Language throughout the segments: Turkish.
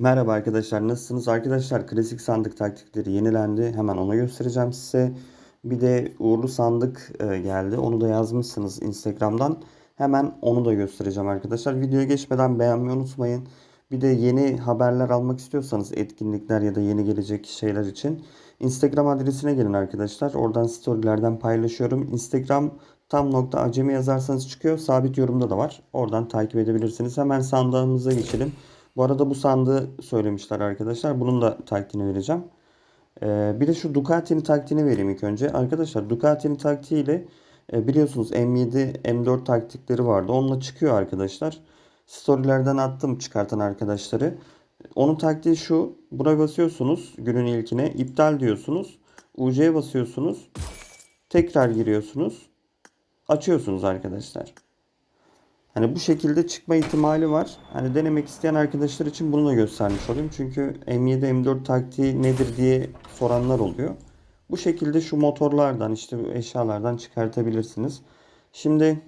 Merhaba arkadaşlar nasılsınız? Arkadaşlar klasik sandık taktikleri yenilendi. Hemen onu göstereceğim size. Bir de uğurlu sandık e, geldi. Onu da yazmışsınız Instagram'dan. Hemen onu da göstereceğim arkadaşlar. Videoya geçmeden beğenmeyi unutmayın. Bir de yeni haberler almak istiyorsanız etkinlikler ya da yeni gelecek şeyler için Instagram adresine gelin arkadaşlar. Oradan storylerden paylaşıyorum. Instagram tam nokta acemi yazarsanız çıkıyor. Sabit yorumda da var. Oradan takip edebilirsiniz. Hemen sandığımıza geçelim. Bu arada bu sandığı söylemişler arkadaşlar. Bunun da taktiğini vereceğim. Ee, bir de şu Ducati'nin taktiğini vereyim ilk önce. Arkadaşlar Ducati'nin taktiğiyle e, biliyorsunuz M7, M4 taktikleri vardı. Onunla çıkıyor arkadaşlar. Storylerden attım çıkartan arkadaşları. Onun taktiği şu. Buraya basıyorsunuz günün ilkine. iptal diyorsunuz. UC'ye basıyorsunuz. Tekrar giriyorsunuz. Açıyorsunuz arkadaşlar. Hani bu şekilde çıkma ihtimali var. Hani denemek isteyen arkadaşlar için bunu da göstermiş olayım. Çünkü M7 M4 taktiği nedir diye soranlar oluyor. Bu şekilde şu motorlardan işte eşyalardan çıkartabilirsiniz. Şimdi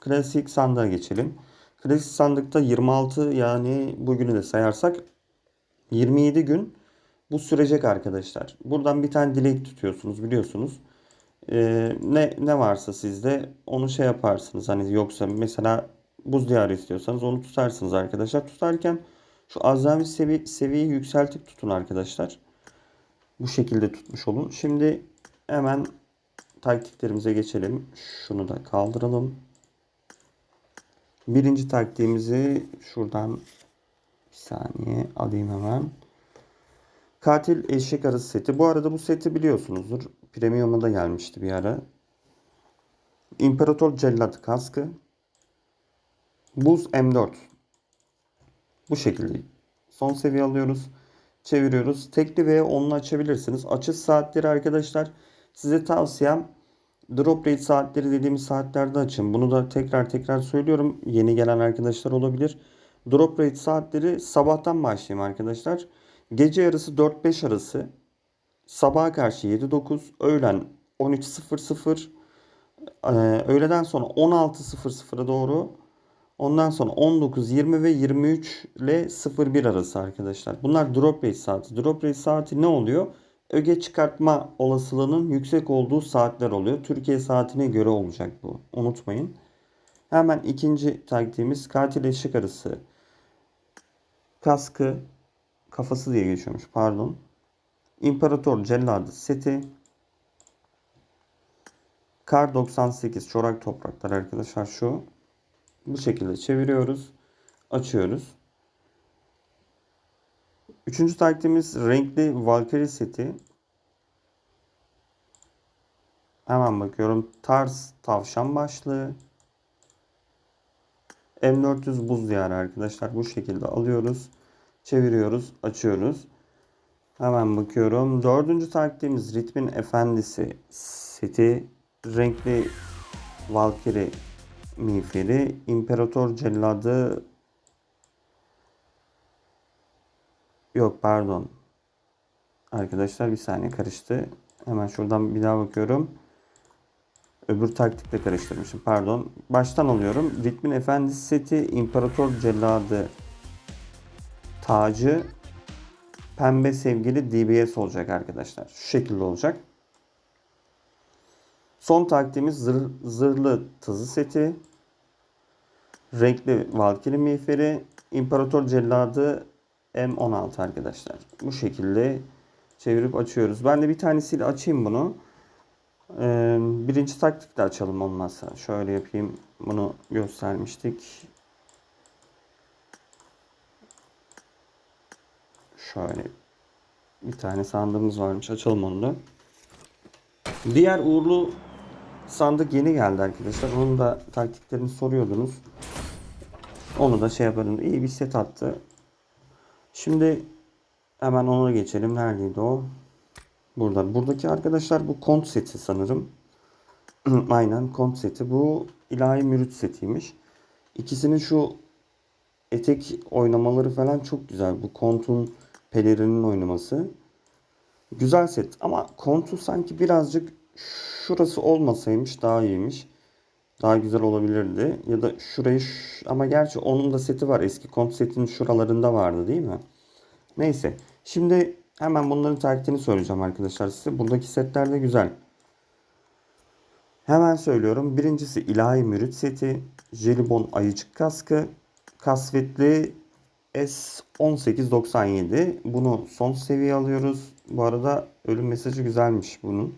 klasik sandığa geçelim. Klasik sandıkta 26 yani bugünü de sayarsak 27 gün bu sürecek arkadaşlar. Buradan bir tane dilek tutuyorsunuz biliyorsunuz. Ee, ne ne varsa sizde onu şey yaparsınız. Hani yoksa mesela buz diyarı istiyorsanız onu tutarsınız arkadaşlar. Tutarken şu azami sevi seviyeyi yükseltip tutun arkadaşlar. Bu şekilde tutmuş olun. Şimdi hemen taktiklerimize geçelim. Şunu da kaldıralım. Birinci taktiğimizi şuradan bir saniye alayım hemen. Katil eşek arısı seti. Bu arada bu seti biliyorsunuzdur. Premium'a da gelmişti bir ara. İmparator Cellat kaskı. Buz M4. Bu şekilde. Son seviye alıyoruz. Çeviriyoruz. Tekli ve onlu açabilirsiniz. Açış saatleri arkadaşlar size tavsiyem drop rate saatleri dediğimiz saatlerde açın. Bunu da tekrar tekrar söylüyorum. Yeni gelen arkadaşlar olabilir. Drop rate saatleri sabahtan başlayayım arkadaşlar. Gece yarısı 4-5 arası. Sabaha karşı 7-9. Öğlen 13.00. Ee, öğleden sonra 16.00'a doğru. Ondan sonra 19, 20 ve 23 ile 01 arası arkadaşlar. Bunlar drop rate saati. Drop rate saati ne oluyor? Öge çıkartma olasılığının yüksek olduğu saatler oluyor. Türkiye saatine göre olacak bu. Unutmayın. Hemen ikinci taktiğimiz katil eşek arısı. Kaskı kafası diye geçiyormuş pardon. İmparator Celladı seti. Kar 98 çorak topraklar arkadaşlar şu. Bu şekilde çeviriyoruz. Açıyoruz. Üçüncü taktiğimiz renkli Valkyrie seti. Hemen bakıyorum. Tars tavşan başlığı. M400 buz diyarı arkadaşlar. Bu şekilde alıyoruz. Çeviriyoruz. Açıyoruz. Hemen bakıyorum. Dördüncü taktiğimiz Ritmin Efendisi seti. Renkli Valkyrie miğferi. İmparator Celladı Yok pardon. Arkadaşlar bir saniye karıştı. Hemen şuradan bir daha bakıyorum. Öbür taktikle karıştırmışım. Pardon. Baştan alıyorum. Ritmin Efendisi seti İmparator Celladı tacı pembe sevgili DBS olacak arkadaşlar. Şu şekilde olacak. Son taktiğimiz zır, zırhlı tızı seti. Renkli Valkyrie miğferi. İmparator Celladı M16 arkadaşlar. Bu şekilde çevirip açıyoruz. Ben de bir tanesiyle açayım bunu. Ee, birinci taktikle açalım olmazsa. Şöyle yapayım. Bunu göstermiştik. Şöyle bir tane sandığımız varmış. Açalım onu da. Diğer uğurlu sandık yeni geldi arkadaşlar. Onun da taktiklerini soruyordunuz. Onu da şey yaparım. İyi bir set attı. Şimdi hemen ona geçelim. Neredeydi o? Burada. Buradaki arkadaşlar bu kont seti sanırım. Aynen kont seti. Bu ilahi mürüt setiymiş. İkisinin şu etek oynamaları falan çok güzel. Bu kontun pelerinin oynaması. Güzel set ama kontu sanki birazcık şurası olmasaymış daha iyiymiş. Daha güzel olabilirdi. Ya da şurayı ama gerçi onun da seti var. Eski kont setinin şuralarında vardı değil mi? Neyse. Şimdi hemen bunların taktiğini söyleyeceğim arkadaşlar size. Buradaki setler de güzel. Hemen söylüyorum. Birincisi ilahi mürit seti. Jelibon ayıcık kaskı. Kasvetli S1897. Bunu son seviye alıyoruz. Bu arada ölüm mesajı güzelmiş bunun.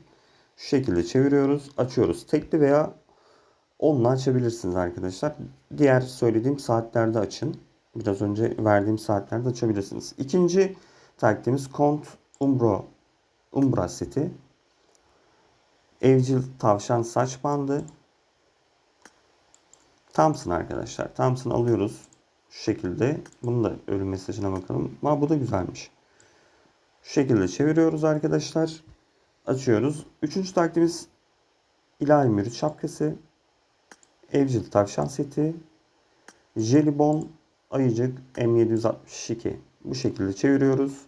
Şu şekilde çeviriyoruz. Açıyoruz. Tekli veya onunla açabilirsiniz arkadaşlar. Diğer söylediğim saatlerde açın. Biraz önce verdiğim saatlerde açabilirsiniz. İkinci taktiğimiz Kont Umbro Umbra seti. Evcil tavşan saç bandı. Thompson arkadaşlar. Thompson alıyoruz. Şu şekilde. Bunu da ölüm mesajına bakalım. Ama bu da güzelmiş. Şu şekilde çeviriyoruz arkadaşlar. Açıyoruz. Üçüncü taktiğimiz ilahi mürit şapkası. Evcil tavşan seti. Jelibon ayıcık M762. Bu şekilde çeviriyoruz.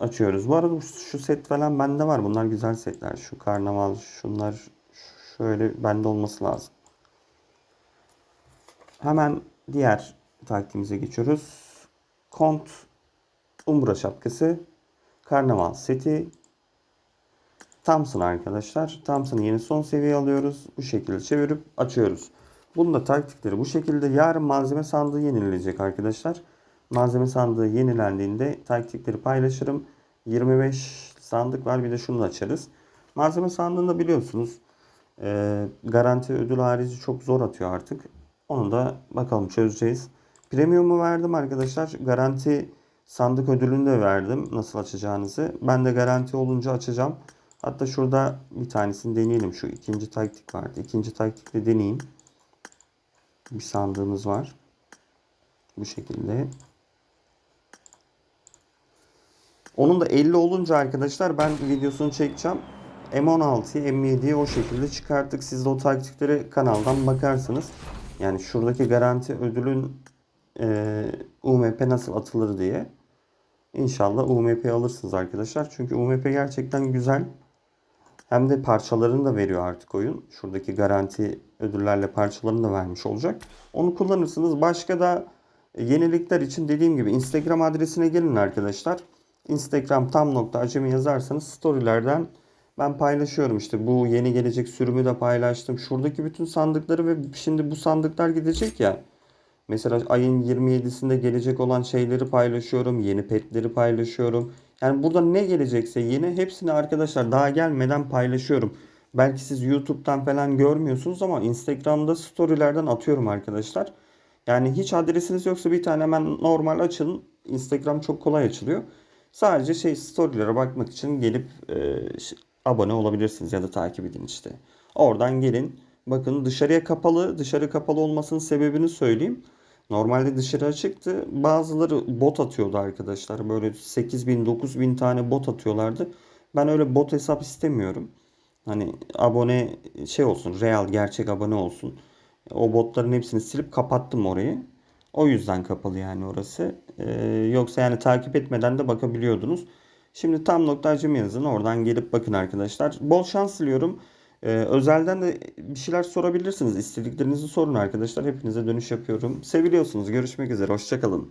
Açıyoruz. Bu arada şu set falan bende var. Bunlar güzel setler. Şu karnaval, şunlar şöyle bende olması lazım. Hemen diğer taktiğimize geçiyoruz. Kont Umbra şapkası. Karnaval seti. Thompson arkadaşlar. Thompson'ı yeni son seviye alıyoruz. Bu şekilde çevirip açıyoruz. Bunun da taktikleri bu şekilde. Yarın malzeme sandığı yenilecek arkadaşlar. Malzeme sandığı yenilendiğinde taktikleri paylaşırım. 25 sandık var bir de şunu da açarız. Malzeme sandığında biliyorsunuz e, garanti ödül harici çok zor atıyor artık. Onu da bakalım çözeceğiz. Premium'u verdim arkadaşlar. Garanti sandık ödülünü de verdim. Nasıl açacağınızı. Ben de garanti olunca açacağım. Hatta şurada bir tanesini deneyelim. Şu ikinci taktik vardı. İkinci taktikle deneyeyim. Bir sandığımız var. Bu şekilde. Onun da 50 olunca arkadaşlar ben videosunu çekeceğim. M16'yı M7'yi o şekilde çıkarttık. Siz de o taktikleri kanaldan bakarsınız. Yani şuradaki garanti ödülün e, UMP nasıl atılır diye. İnşallah UMP alırsınız arkadaşlar. Çünkü UMP gerçekten güzel. Hem de parçalarını da veriyor artık oyun. Şuradaki garanti ödüllerle parçalarını da vermiş olacak. Onu kullanırsınız. Başka da yenilikler için dediğim gibi Instagram adresine gelin arkadaşlar. Instagram tam nokta acemi yazarsanız storylerden ben paylaşıyorum işte bu yeni gelecek sürümü de paylaştım. Şuradaki bütün sandıkları ve şimdi bu sandıklar gidecek ya. Mesela ayın 27'sinde gelecek olan şeyleri paylaşıyorum. Yeni petleri paylaşıyorum. Yani burada ne gelecekse yeni hepsini arkadaşlar daha gelmeden paylaşıyorum. Belki siz YouTube'dan falan görmüyorsunuz ama Instagram'da storylerden atıyorum arkadaşlar. Yani hiç adresiniz yoksa bir tane hemen normal açın. Instagram çok kolay açılıyor. Sadece şey storylere bakmak için gelip e, abone olabilirsiniz ya da takip edin işte. Oradan gelin. Bakın dışarıya kapalı. Dışarı kapalı olmasının sebebini söyleyeyim. Normalde dışarı açıktı. Bazıları bot atıyordu arkadaşlar. Böyle 8000 9000 tane bot atıyorlardı. Ben öyle bot hesap istemiyorum. Hani abone şey olsun, real gerçek abone olsun. O botların hepsini silip kapattım orayı. O yüzden kapalı yani orası. Ee, yoksa yani takip etmeden de bakabiliyordunuz. Şimdi tam nokta acemi yazın. Oradan gelip bakın arkadaşlar. Bol şans diliyorum. Ee, özelden de bir şeyler sorabilirsiniz. İstediklerinizi sorun arkadaşlar. Hepinize dönüş yapıyorum. Seviliyorsunuz. Görüşmek üzere. Hoşçakalın.